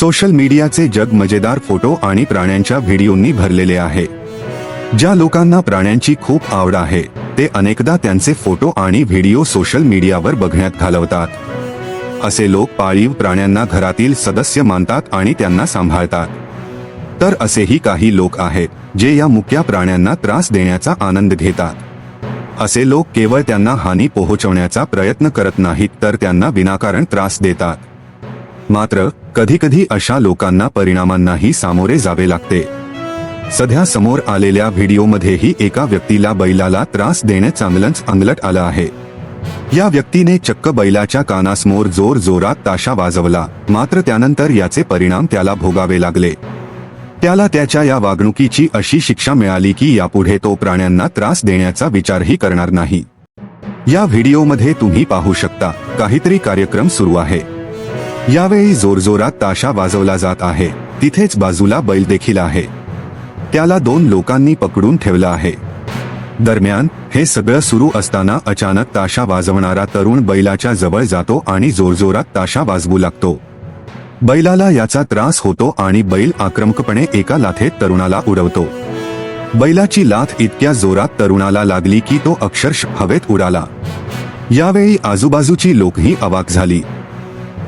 Social मीडियाचे जग मजेदार फोटो आणि प्राण्यांच्या व्हिडिओंनी भरलेले आहे. ज्या लोकांना प्राण्यांची खूप आवड आहे ते अनेकदा त्यांचे फोटो आणि व्हिडिओ सोशल मीडियावर बघण्यात घालवतात. असे लोक पाळीव प्राण्यांना घरातील सदस्य मानतात आणि त्यांना सांभाळतात. तर असेही काही लोक आहेत जे या मुक्या प्राण्यांना त्रास देण्याचा आनंद घेतात. असे लोक केवळ त्यांना हानी पोहोचवण्याचा प्रयत्न करत नाहीत तर त्यांना विनाकारण त्रास देतात. मात्र कधीकधी अशा लोकांना परिणामांनाही सामोरे जावे लागते. सध्या समोर आलेल्या व्हिडिओमध्येही एका व्यक्तीला बैलाला त्रास देणे चांगलंच अंगलट आलं आहे. या व्यक्तीने चक्क बैलाच्या कानासमोर जोर जोरात ताशा वाजवला मात्र त्यानंतर याचे परिणाम त्याला भोगावे लागले. त्याला त्याच्या या वागणुकीची अशी शिक्षा मिळाली की यापुढे तो प्राण्यांना त्रास देण्याचा विचारही करणार नाही. या व्हिडिओमध्ये तुम्ही पाहू शकता काहीतरी कार्यक्रम सुरू आहे. यावेळी जोरजोरात ताशा वाजवला जात आहे. तिथेच बाजूला बैल देखील आहे. त्याला दोन लोकांनी पकडून ठेवलं आहे. दरम्यान हे सगळं सुरू असताना अचानक ताशा वाजवणारा तरुण बैलाच्या जवळ जातो आणि जोरजोरात ताशा वाजवू लागतो. बैलाला याचा त्रास होतो आणि बैल आक्रमकपणे एका लाथेत तरुणाला उडवतो. बैलाची लाथ इतक्या जोरात तरुणाला लागली की तो अक्षरश हवेत उडाला. यावेळी आजूबाजूची लोकही अवाक झाली.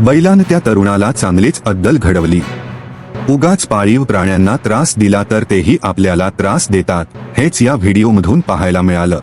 बैलानं त्या तरुणाला चांगलीच अद्दल घडवली. उगाच पाळीव प्राण्यांना त्रास दिला तर तेही आपल्याला त्रास देतात हेच या व्हिडिओमधून पाहायला मिळालं.